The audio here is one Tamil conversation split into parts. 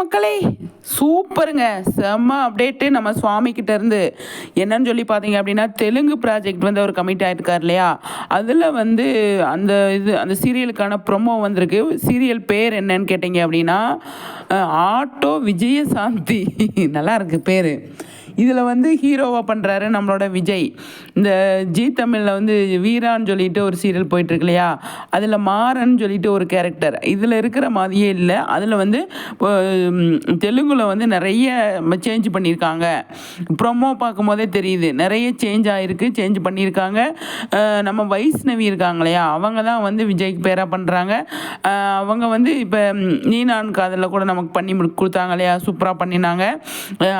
மக்களே சூப்பருங்க. செம்ம அப்டேட்டு நம்ம சுவாமிக்கிட்ட இருந்து என்னன்னு சொல்லி பார்த்தீங்க அப்படின்னா தெலுங்கு ப்ராஜெக்ட் வந்து அவர் கமிட் ஆகிருக்கார் இல்லையா? அதில் வந்து அந்த இது அந்த சீரியலுக்கான ப்ரொமோ வந்திருக்கு. சீரியல் பேர் என்னன்னு கேட்டிங்க அப்படின்னா ஆட்டோ விஜயசாந்தி. நல்லா இருக்கு பேர். இதில் வந்து ஹீரோவாக பண்ணுறாரு நம்மளோட விஜய். இந்த ஜி தமிழில் வந்து வீரான்னு சொல்லிட்டு ஒரு சீரியல் போயிட்டுருக்கு இல்லையா அதில் மாறன் சொல்லிட்டு ஒரு கேரக்டர் இதில் இருக்கிற மாதிரியே இல்லை. அதில் வந்து தெலுங்கில் வந்து நிறைய சேஞ்ச் பண்ணியிருக்காங்க. ப்ரொமோ பார்க்கும்போதே தெரியுது. நிறைய சேஞ்ச் ஆகிருக்கு சேஞ்ச் பண்ணியிருக்காங்க. நம்ம வைஷ்ணவி இருக்காங்க இல்லையா அவங்க தான் வந்து விஜய்க்கு பேராக பண்ணுறாங்க அவங்க வந்து இப்போ நீ நான் காதலில் கூட நமக்கு பண்ணி கொடுத்தாங்க இல்லையா? சூப்பராக பண்ணினாங்க.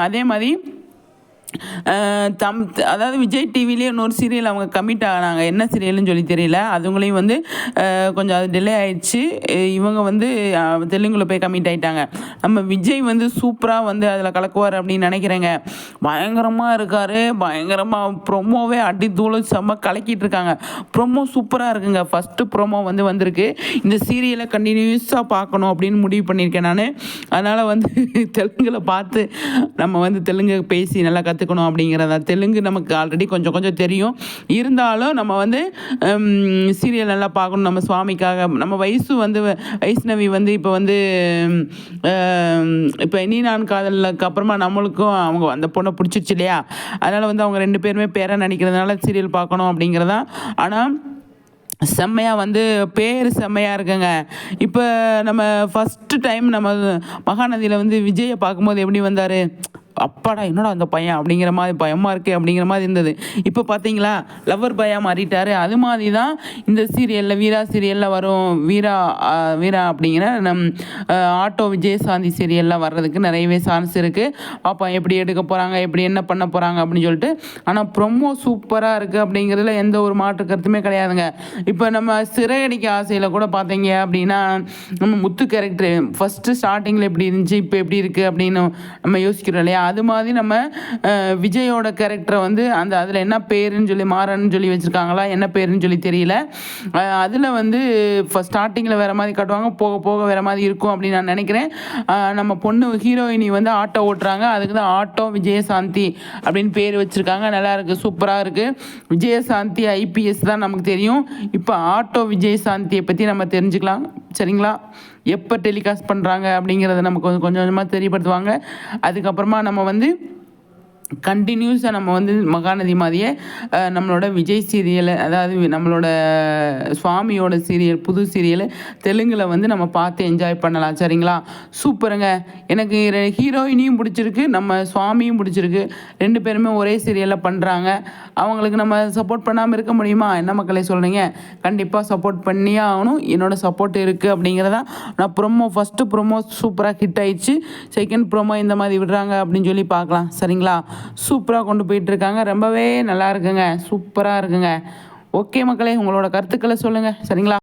அதே மாதிரி தம் அதாவது விஜய் டிவிலேயே இன்னொரு சீரியல் அவங்க கமிட் ஆனாங்க. என்ன சீரியல்னு சொல்லி தெரியல. அதுங்களையும் வந்து கொஞ்சம் அது டிலே ஆயிடுச்சு. இவங்க வந்து தெலுங்குல போய் கமிட் ஆகிட்டாங்க நம்ம விஜய் வந்து சூப்பராக வந்து அதில் கலக்குவார் அப்படின்னு நினைக்கிறேங்க. பயங்கரமாக இருக்கார். பயங்கரமாக ப்ரொமோவே அடி தூளு செம்ம கலக்கிட்டு இருக்காங்க. ப்ரொமோ சூப்பராக இருக்குங்க. ஃபஸ்ட்டு ப்ரொமோ வந்து வந்திருக்கு. இந்த சீரியலை கண்டினியூஸாக பார்க்கணும் அப்படின்னு முடிவு பண்ணியிருக்கேன் நான். அதனால் வந்து தெலுங்கில் பார்த்து நம்ம வந்து தெலுங்கு பேசி நல்லா கற்றுக்கணும் அப்படிங்கிறத தெலுங்கு நமக்கு ஆல்ரெடி கொஞ்சம் கொஞ்சம் தெரியும். இருந்தாலும் நம்ம வந்து சீரியல் நல்லா பார்க்கணும். நம்ம சுவாமிக்காக நம்ம வயசு வந்து வைஷ்ணவி வந்து இப்போ வந்து இப்போ இனி நான் காதலுக்கு அப்புறமா நம்மளுக்கும் அவங்க அந்த பொண்ணை பிடிச்சிருச்சு இல்லையா? அதனால் வந்து அவங்க ரெண்டு பேருமே பேரை நடிக்கிறதுனால சீரியல் பார்க்கணும் அப்படிங்கிறதா. ஆனால் செம்மையாக வந்து பேர் செம்மையாக இருக்குங்க. இப்போ நம்ம ஃபஸ்ட்டு டைம் நம்ம மகாநதியில் வந்து விஜயை பார்க்கும்போது எப்படி வந்தார்? அப்பாடா என்னடா அந்த பையன் அப்படிங்கிற மாதிரி பயமாக இருக்கே அப்படிங்கிற மாதிரி இருந்தது. இப்போ பார்த்தீங்களா லவ்வர் பையாக மாறிட்டார். அது மாதிரி தான் இந்த சீரியலில் வீரா சீரியலில் வரும். வீரா வீரா அப்படிங்கிற நம் ஆட்டோ விஜயசாந்தி சீரியலில் வர்றதுக்கு நிறையவே சான்ஸ் இருக்குது பாப்பா எப்படி எடுக்க போகிறாங்க எப்படி என்ன பண்ண போகிறாங்க அப்படின்னு சொல்லிட்டு. ஆனால் ப்ரொமோ சூப்பராக இருக்குது அப்படிங்கிறதுல எந்த ஒரு மாற்று கருத்துமே கிடையாதுங்க. இப்போ நம்ம சிறையடிக்க ஆசையில் கூட பார்த்தீங்க அப்படின்னா நம்ம முத்து கேரக்டர் ஃபஸ்ட்டு ஸ்டார்டிங்கில் எப்படி இருந்துச்சு இப்போ எப்படி இருக்குது அப்படின்னு நம்ம யோசிக்கிறோம் இல்லையா? அது மாதிரி நம்ம விஜயோட கேரக்டரை வந்து அந்த அதில் என்ன பேருன்னு சொல்லி மாறன்னு சொல்லி வச்சுருக்காங்களா என்ன பேருன்னு சொல்லி தெரியல. அதில் வந்து ஃபஸ்ட் ஸ்டார்டிங்கில் வேறு மாதிரி காட்டுவாங்க போக போக வேறு மாதிரி இருக்கும் அப்படின்னு நான் நினைக்கிறேன். நம்ம பொண்ணு ஹீரோயினி வந்து ஆட்டோ ஓட்டுறாங்க அதுக்கு தான் ஆட்டோ விஜயசாந்தி அப்படின்னு பேர் வச்சுருக்காங்க. நல்லாயிருக்கு சூப்பராக இருக்குது விஜயசாந்தி ஐபிஎஸ் தான் நமக்கு தெரியும். இப்போ ஆட்டோ விஜயசாந்தியை பற்றி நம்ம தெரிஞ்சுக்கலாம். சரிங்களா? எப்போ டெலிகாஸ்ட் பண்ணுறாங்க அப்படிங்கிறத நமக்கு கொஞ்சம் கொஞ்சம் கொஞ்சமாக தெரியப்படுத்துவாங்க. அதுக்கப்புறமா நம்ம வந்து கண்டினியூஸாக நம்ம வந்து மகாநதி மாதிரியே நம்மளோட விஜய் சீரியலை அதாவது நம்மளோட சுவாமியோட சீரியல் புது சீரியல் தெலுங்கில் வந்து நம்ம பார்த்து என்ஜாய் பண்ணலாம். சரிங்களா? சூப்பருங்க. எனக்கு ஹீரோயினியும் பிடிச்சிருக்கு நம்ம சுவாமியும் பிடிச்சிருக்கு. ரெண்டு பேருமே ஒரே சீரியலில் பண்ணுறாங்க அவங்களுக்கு நம்ம சப்போர்ட் பண்ணாமல் இருக்க முடியுமா? என்ன மக்களை சொல்கிறீங்க கண்டிப்பாக சப்போர்ட் பண்ணியே ஆகணும். என்னோட சப்போர்ட் இருக்குது அப்படிங்கிறதா நான் ப்ரொமோ ஃபஸ்ட்டு ப்ரொமோ சூப்பராக ஹிட் ஆயிடுச்சு. செகண்ட் ப்ரொமோ இந்த மாதிரி விடுறாங்க அப்படின்னு சொல்லி பார்க்கலாம். சரிங்களா? சூப்பராக கொண்டு போயிட்டு இருக்காங்க ரொம்பவே நல்லா இருக்குங்க. சூப்பராக இருக்குங்க. ஓகே மக்களே உங்களோட கருத்துக்களை சொல்லுங்கள் சரிங்களா?